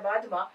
બાદમાં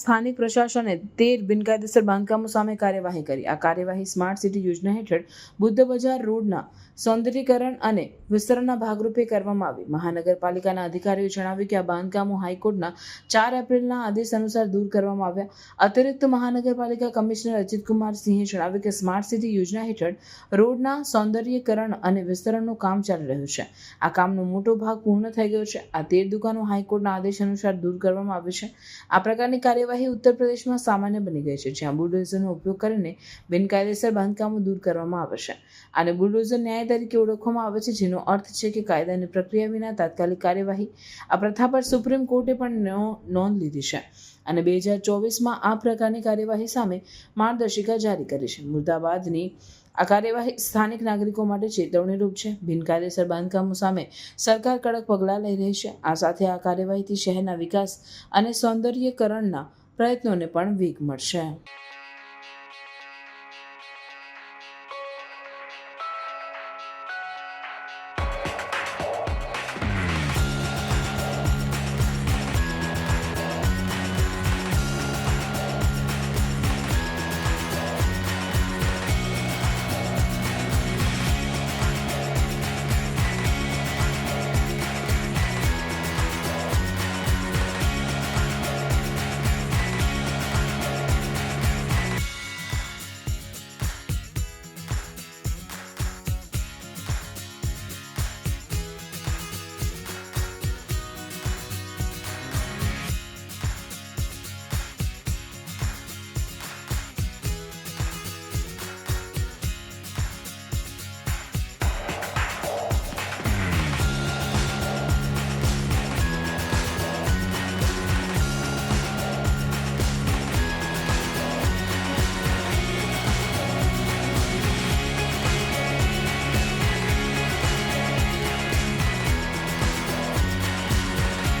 સ્થાનિક પ્રશાસને તેર બિનકાયદેસર બાંધકામો સામે કાર્યવાહી કરી. આ કાર્યવાહી સ્માર્ટ સિટી યોજના હેઠળ બુદ્ધ બજાર રોડના સૌંદર્યકરણ અને વિસ્તરણના ભાગરૂપે કરવામાં આવી. મહાનગરપાલિકાના અધિકારીઓએ જણાવ્યું કે આ બાંધકામો હાઈકોર્ટના ચાર એપ્રિલના આદેશ અનુસાર દૂર કરવામાં આવ્યા. અતિરિક્ત મહાનગરપાલિકા કમિશનર અજીતકુમાર સિંહે જણાવ્યું કે સ્માર્ટ સિટી યોજના હેઠળ રોડના સૌંદર્યકરણ અને વિસ્તરણનું કામ ચાલી રહ્યું છે. આ કામનો મોટો ભાગ પૂર્ણ થઈ ગયો છે. આ તેર દુકાનો હાઈકોર્ટના આદેશ અનુસાર દૂર કરવામાં આવ્યો છે. આ પ્રકારની કાર્યવાહી ઉત્તર પ્રદેશમાં સામાન્ય બની ગઈ છે, જ્યાં બુલડોઝરનો ઉપયોગ કરીને બિનકાયદેસર બાંધકામો દૂર કરવામાં આવે છે. આને બુલડોઝર ન્યાય તરીકે ઓળખવામાં આવે છે, જેનો અર્થ છે કે કાયદાની પ્રક્રિયા વિના તાત્કાલિક કાર્યવાહી આ પ્રથા પર સુપ્રીમ કોર્ટે પણ નોંધ લીધી છે. અને બે હજાર ચોવીસમાં આ પ્રકારની કાર્યવાહી સામે માર્ગદર્શિકા જારી કરી છે. મુર્દાબાદની આ કાર્યવાહી સ્થાનિક નાગરિકો માટે ચેતવણીરૂપ છે. બિનકાયદેસર બાંધકામો સામે સરકાર કડક પગલાં લઈ રહી છે. આ સાથે આ કાર્યવાહીથી શહેરના વિકાસ અને સૌંદર્યકરણના પ્રયત્નોને પણ વેગ મળશે.